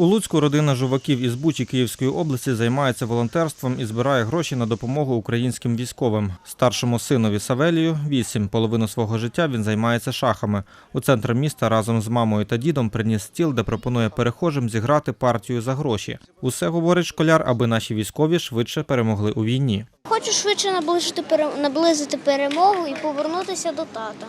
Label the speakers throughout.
Speaker 1: У Луцьку родина жуваків із Бучі Київської області займається волонтерством і збирає гроші на допомогу українським військовим. Старшому синові Савелію вісім. Половину свого життя він займається шахами. У центр міста разом з мамою та дідом приніс стіл, де пропонує перехожим зіграти партію за гроші. Усе говорить школяр, аби наші військові швидше перемогли у війні.
Speaker 2: Хочу швидше наближити, пере- наблизити перемогу і повернутися до тата.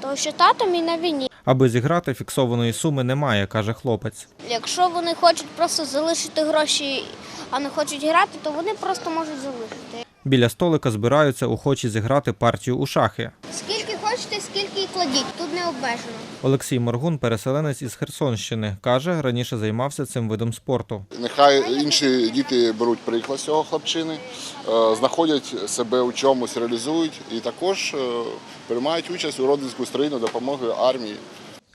Speaker 2: Тому що тато мій на війні.
Speaker 1: Аби зіграти, фіксованої суми немає, каже хлопець.
Speaker 2: Якщо вони хочуть просто залишити гроші, а не хочуть грати, то вони просто можуть залишити.
Speaker 1: Біля столика збираються охочі зіграти партію у шахи.
Speaker 2: Скільки хочете, скільки і кладіть. Тут не обмежено.
Speaker 1: Олексій Моргун, переселенець із Херсонщини, каже, раніше займався цим видом спорту.
Speaker 3: Нехай інші діти беруть приклад з цього хлопчини, е, знаходять себе у чомусь, реалізують і також е, приймають участь у родинську країни допомоги армії.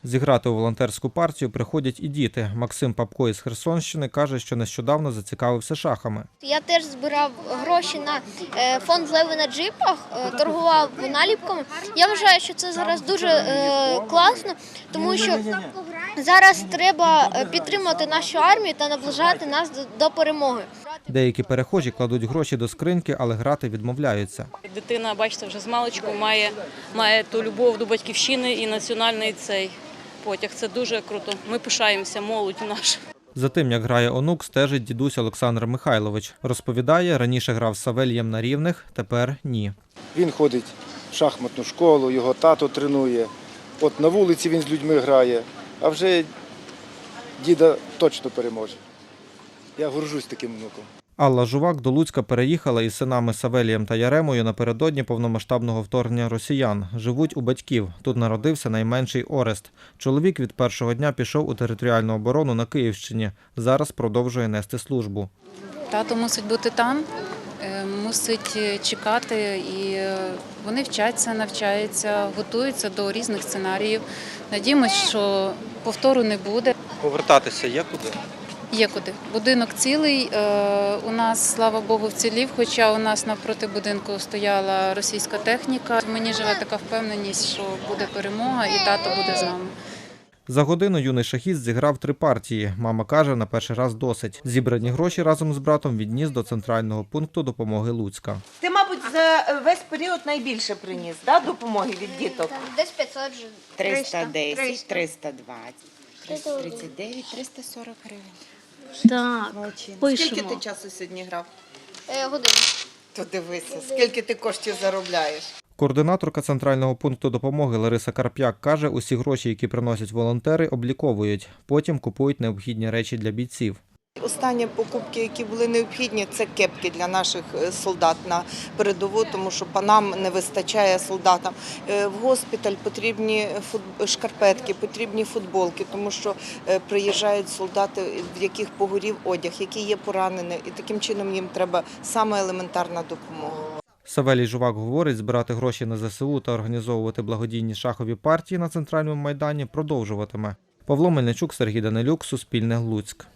Speaker 1: Зіграти у волонтерську партію приходять і діти. Максим Папко із Херсонщини каже, що нещодавно зацікавився шахами.
Speaker 2: Я теж збирав гроші на е, фонд Леви на джипах, е, торгував наліпками. Я вважаю, що це зараз дуже е, класно, тому що зараз треба підтримати нашу армію та наближати нас до, до перемоги.
Speaker 1: Деякі перехожі кладуть гроші до скриньки, але грати відмовляються.
Speaker 4: Дитина, бачите, вже з маличку має, має ту любов до батьківщини і національний цей потяг. Це дуже круто. Ми пишаємося, молодь наша.
Speaker 1: За тим, як грає онук, стежить дідусь Олександр Михайлович. Розповідає, раніше грав з Савелієм на рівних, тепер ні.
Speaker 5: Він ходить в шахматну школу, його тато тренує. От на вулиці він з людьми грає, а вже діда точно переможе. Я горжусь таким внуком.
Speaker 1: Алла Жувак до Луцька переїхала із синами Савелієм та Яремою напередодні повномасштабного вторгнення росіян. Живуть у батьків. Тут народився найменший Орест. Чоловік від першого дня пішов у територіальну оборону на Київщині. Зараз продовжує нести службу.
Speaker 6: Тато мусить бути там, е, мусить е, чекати, і е, вони вчаться, навчаються, готуються до різних сценаріїв. Надіємось, що повтору не буде.
Speaker 1: Повертатися є куди?
Speaker 6: Є куди. Будинок цілий. е, У нас, слава Богу, вцілів, хоча у нас навпроти будинку стояла російська техніка. Мені живе така впевненість, що буде перемога і тато буде з нами.
Speaker 1: За годину юний шахіст зіграв три партії. Мама каже, на перший раз досить. Зібрані гроші разом з братом відніс до центрального пункту допомоги Луцька.
Speaker 7: Ти, мабуть, за весь період найбільше приніс да, допомоги від діток.
Speaker 2: Десь 500 вже.
Speaker 8: 310, 320, 339, 340 гривень.
Speaker 4: Так,
Speaker 7: Скільки ти часу сьогодні грав?
Speaker 2: Е, годину.
Speaker 7: То дивися, скільки ти коштів заробляєш.
Speaker 1: Координаторка центрального пункту допомоги Лариса Карп'як каже, усі гроші, які приносять волонтери, обліковують. Потім купують необхідні речі для бійців.
Speaker 7: Останні покупки, які були необхідні, це кепки для наших е, солдат на передову, тому що панам не вистачає солдатам. Е, В госпіталь потрібні шкарпетки, потрібні футболки, тому що е, приїжджають солдати, в яких погорів одяг, які є поранені, і таким чином їм треба саме елементарна допомога.
Speaker 1: Савелій Жувак говорить, збирати гроші на ЗСУ та організовувати благодійні шахові партії на центральному майдані продовжуватиме. Павло Мельничук, Сергій Данилюк, Суспільне Луцьк.